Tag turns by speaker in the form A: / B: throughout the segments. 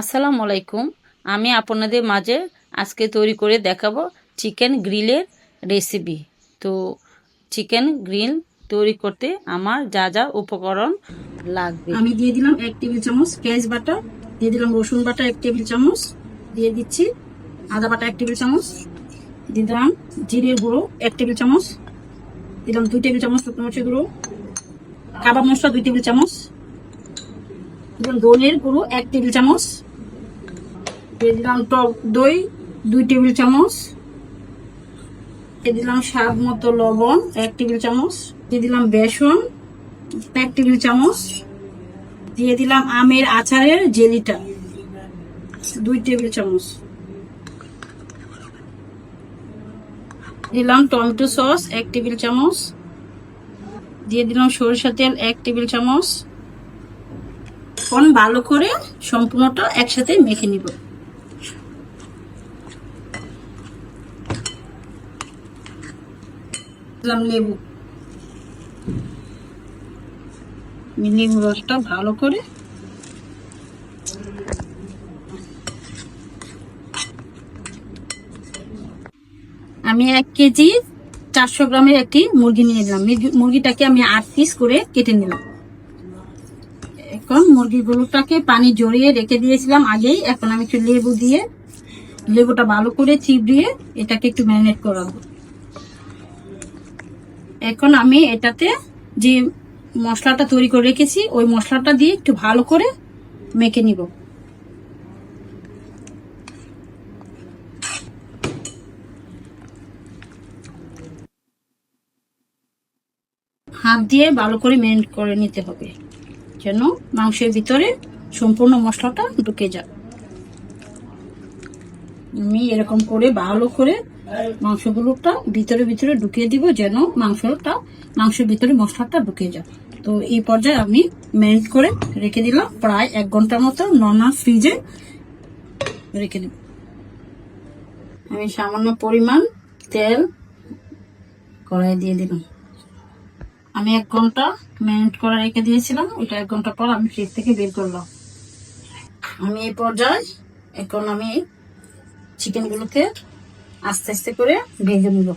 A: আসসালামু আলাইকুম। আমি আপনাদের মাঝে আজকে তৈরি করে দেখাবো চিকেন গ্রিলের রেসিপি। তো চিকেন গ্রিল তৈরি করতে আমার যা যা উপকরণ লাগবে।
B: আমি দিয়ে দিলাম এক টেবিল চামচ পেঁয়াজ বাটা, দিয়ে দিলাম রসুন বাটা এক টেবিল চামচ, দিয়ে দিচ্ছি আদা বাটা এক টেবিল চামচ, দিয়ে দিলাম জিরের গুঁড়ো এক টেবিল চামচ দিলাম দুই টেবিল চামচ শুকনো মরিচের গুঁড়ো, কাবাব মশলা দুই টেবিল চামচ দিলাম দইয়ের গুঁড়ো এক টেবিল চামচ দিয়ে দিলাম টক দই, দুই টেবিল চামচ। দিয়ে দিলাম স্বাদ মতো লবণ, এক টেবিল চামচ। দিয়ে দিলাম বেসন, এক টেবিল চামচ। দিয়ে দিলাম আমের আচারের জেলিটা, দুই টেবিল চামচ। দিলাম টমেটো সস, এক টেবিল চামচ। দিয়ে দিলাম সরিষা তেল, এক টেবিল চামচ। এখন ভালো করে সম্পূর্ণটা একসাথে মেখে নিব। দিলাম লেবু। লেবু রসটা ভালো করে আমি এক কেজি চারশো গ্রামের একটি মুরগি নিয়ে নিলাম। মুরগিটাকে আমি আট পিস করে কেটে নিলাম। এখন মুরগিগুলোটাকে পানি জড়িয়ে রেখে দিয়েছিলাম আগেই। এখন আমি একটু লেবু দিয়ে, লেবুটা ভালো করে চিপড়িয়ে এটাকে একটু ম্যারিনেট করাবো এখন আমি এটাতে যে মশলাটা তৈরি করে রেখেছি, ওই মশলাটা দিয়ে একটু ভালো করে মেখে নিব। হাত দিয়ে ভালো করে মেন করে নিতে হবে, যেন মাংসের ভিতরে সম্পূর্ণ মশলাটা ঢুকে যায়। আমি এরকম করে ভালো করে মাংসগুলোটা ভিতরে ভিতরে ঢুকিয়ে দিব যেন মাংসটা মাংসের ভিতরে মশলাটা ঢুকে যায়। তো এই পর্যায়ে আমি ম্যারিনেট করে রেখে দিলাম। প্রায় এক ঘণ্টার মতো নর্মাল ফ্রিজে রেখে দিব। আমি সামান্য পরিমাণ তেল কড়াই দিয়ে দিলাম। আমি এক ঘণ্টা ম্যারিনেট করে রেখে দিয়েছিলাম। ওইটা এক ঘণ্টা পর আমি ফ্রিজ থেকে বের করলাম। আমি এই পর্যায়ে এখন আমি চিকেনগুলোকে আস্তে আস্তে করে ভেজে নিব।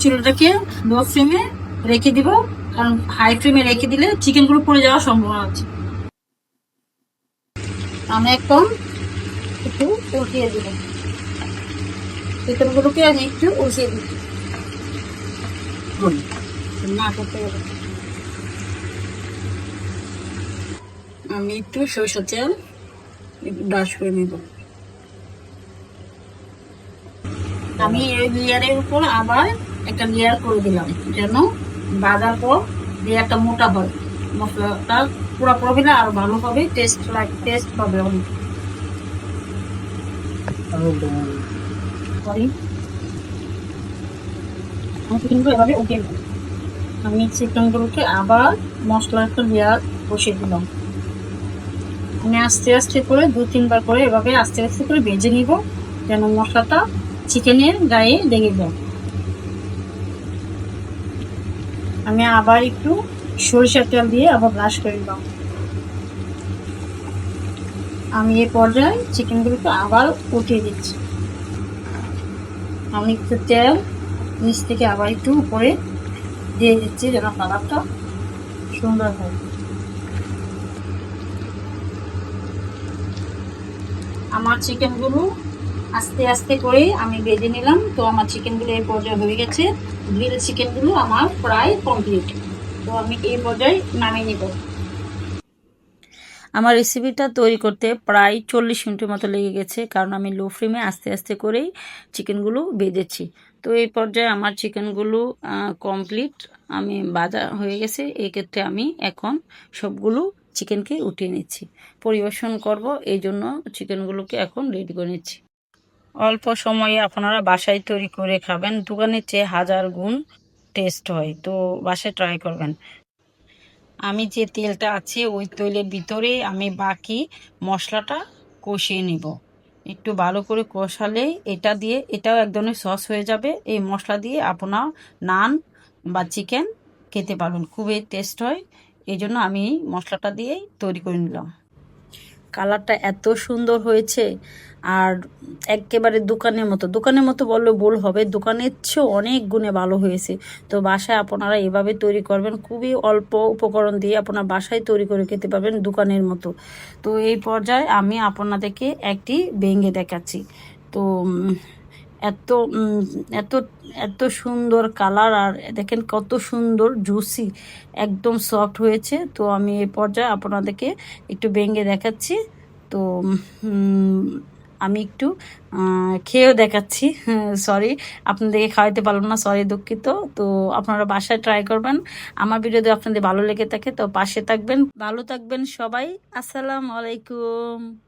B: চুলাটাকে লো ফ্লেমে রেখে দিব, কারণ হাই ফ্লেমে রেখে দিলে চিকেন চিকেনগুলো পড়ে যাওয়ার সম্ভাবনা আছে। আমি একদম একটু উল্টিয়ে দিব। চিকেনগুলোকে আমি একটু উল্টিয়ে দিব না করতে হবে আমি একটু সরষের তেল ব্রাশ করে নেব। আমি এই লেয়ারের উপর আবার একটা লেয়ার করে দিলাম যেন বাজার পর লেয়ারটা মোটা হয়। মশলাটা পুরো পড়বে না আর ভালো হবে টেস্ট টেস্ট পাবে অনেক। আমি চিকেনগুলো এভাবে উঠে নেব আমি চিকেনগুলোকে আবার মশলার একটা লেয়ার বসিয়ে দিলাম। আমি আস্তে আস্তে করে দু, তিনবার করে এভাবে আস্তে আস্তে করে ভেজে নিব, যেন মশলাটা চিকেনের গায়ে লেগে যায়। আমি আবার একটু সরিষার তেল দিয়ে আবার ব্রাশ করে দিলাম। আমি এই পর্যায়ে চিকেনগুলোকে আবার উঠিয়ে দিচ্ছি। আমি একটু তেল নিচ থেকে আবার একটু উপরে দিয়ে দিচ্ছি যেন কালারটা সুন্দর হয়। আমার চিকেনগুলো আস্তে আস্তে করে আমি বেঁধে নিলাম। তো আমার চিকেনগুলো এই পর্যায়ে হয়ে গেছে। গ্রিল চিকেনগুলো আমার প্রায় কমপ্লিট তো আমি এই পর্যায়ে নামিয়ে নিব।
A: আমার রেসিপিটা তৈরি করতে প্রায় চল্লিশ মিনিটের মতো লেগে গেছে, কারণ আমি লো ফ্লেমে আস্তে আস্তে করেই চিকেনগুলো বেজেছি। তো এই পর্যায়ে আমার চিকেনগুলো কমপ্লিট আমি বাজা হয়ে গেছে। এই ক্ষেত্রে আমি এখন সবগুলো চিকেনকে উঠিয়ে নিচ্ছি। পরিবেশন করব, এই জন্য চিকেনগুলোকে এখন রেডি করে নিচ্ছি। অল্প সময়ে আপনারা বাসায় তৈরি করে খাবেন। দোকানের চেয়ে হাজার গুণ টেস্ট হয়, তো বাসায় ট্রাই করবেন। আমি যে তেলটা আছে, ওই তেলের ভিতরে আমি বাকি মশলাটা কষিয়ে নিব।
B: একটু ভালো করে কষালে এটা দিয়ে, এটাও এক ধরনের সস হয়ে যাবে। এই মশলা দিয়ে আপনার নান বা চিকেন খেতে পারবেন, খুবই টেস্ট হয়। এই জন্য আমি মশলাটা দিয়েই তৈরি করে নিলাম। কালারটা এত সুন্দর হয়েছে। আর একেবারে দোকানের মতো। দোকানের মতো বললে ভুল হবে। দোকানের চেয়েও অনেক গুণে ভালো হয়েছে। তো বাসায় আপনারা এভাবে তৈরি করবেন। খুবই অল্প উপকরণ দিয়ে আপনার বাসায় তৈরি করে খেতে পারবেন দোকানের মতো। তো এই পর্যায়ে আমি আপনাদেরকে একটি ভেঙে দেখাচ্ছি। তো এত এত এত সুন্দর কালার আর দেখেন কত সুন্দর জুসি একদম সফট হয়েছে। তো আমি এই পর্যায়ে আপনাদেরকে একটু ভেঙে দেখাচ্ছি। তো আমি একটু খেয়েও দেখাচ্ছি। সরি আপনাদেরকে খাওয়াতে পারলাম না সরি দুঃখিত। তো আপনারা বাসায় ট্রাই করবেন। আমার ভিডিও আপনাদের ভালো লেগে থাকে তো পাশে থাকবেন, ভালো থাকবেন সবাই। আসসালামু আলাইকুম।